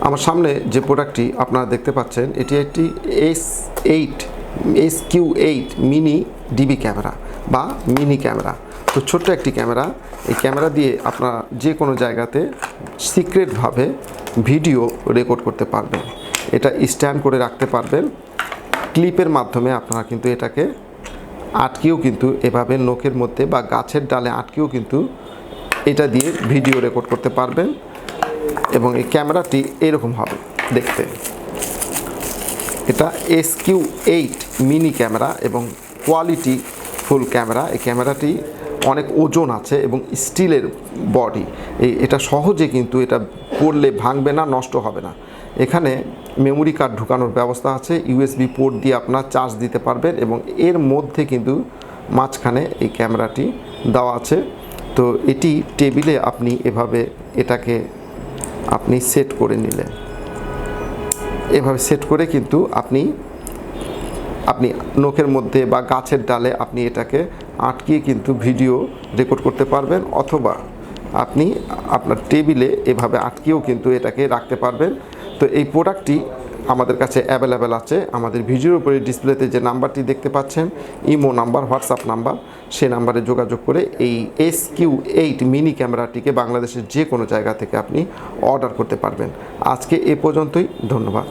আমার সামনে যে প্রোডাক্টটি আপনারা দেখতে পাচ্ছেন, এটি একটি S eight S Q eight mini DB camera বা মিনি ক্যামেরা তো ছোট্ট একটি ক্যামেরা এই ক্যামেরা দিয়ে আপনারা যে কোনো জায়গাতে সিক্রেটভাবে ভিডিও রেকর্ড করতে পারবেন। এটা স্ট্যান্ড করে রাখতে পারবেন। ক্লিপের মাধ্যমে আপনারা কিন্তু এটাকে আটকেও কিন্তু এভাবে নোকের মধ্যে বা গাছের ডালে আটকেও কিন্তু এটা দিয়ে ভিডিও রেকর্ড করতে পারবেন। এবং এই ক্যামেরাটি এরকম হবে, দেখতে। এটা S Q eight mini camera এবং কোয়ালিটি ফুল ক্যামেরা। এই ক্যামেরাটি অনেক ওজন আছে এবং স্টিলের বডি এটা সহজে কিন্তু এটা পড়লে ভাঙবে না, নষ্ট হবে না। এখানে মেমোরি কার্ড ঢুকানোর ব্যবস্থা আছে ইউএসবি পোর্ট দিয়ে আপনার চার্জ দিতে পারবেন এবং এর মধ্যে কিন্তু মাঝখানে এই ক্যামেরাটি দেওয়া আছে। তো এটি টেবিলে আপনি এভাবে এটাকে আপনি সেট করে নিলেন। এভাবে সেট করে কিন্তু আপনি আপনি নখের মধ্যে বা গাছের ডালে আপনি এটাকে আটকিয়ে কিন্তু ভিডিও রেকর্ড করতে পারবেন অথবা আপনি আপনার টেবিলে এভাবে আটকিয়েও কিন্তু এটাকে রাখতে পারবেন। তো এই প্রোডাক্টটি আমাদের কাছে অ্যাভেলেবেল আছে। আমাদের ভিডিওর উপরে ডিসপ্লেতে যে নাম্বারটি দেখতে পাচ্ছেন, ইমো নাম্বার, হোয়াটসঅ্যাপ নাম্বার, সে নাম্বারে যোগাযোগ করে এই এস কিউ এইট মিনি ক্যামেরাটিকে বাংলাদেশের যে কোনো জায়গা থেকে আপনি অর্ডার করতে পারবেন। আজকে এ পর্যন্তই, ধন্যবাদ।